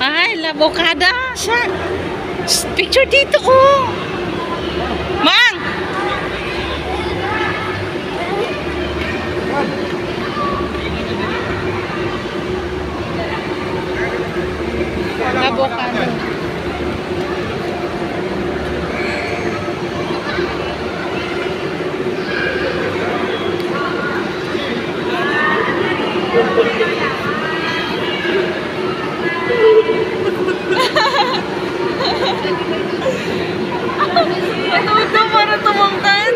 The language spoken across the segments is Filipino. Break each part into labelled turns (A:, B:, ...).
A: Ay, labokada. Shh, Picture dito, oh. Mang! Avocado.
B: Matuto para tumangkan.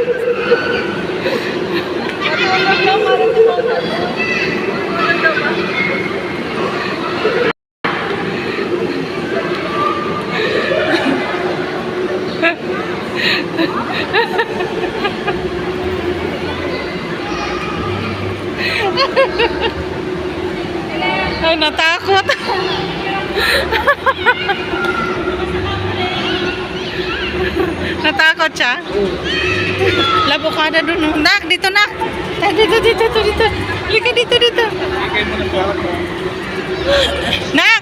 B: Matuto ka para tumangkan.
A: Ay, natakot. natakot siya. Labokada dun. oh. Nak, dito nak. Eh, dito, dito, dito, dito. Lika dito, dito. Nak!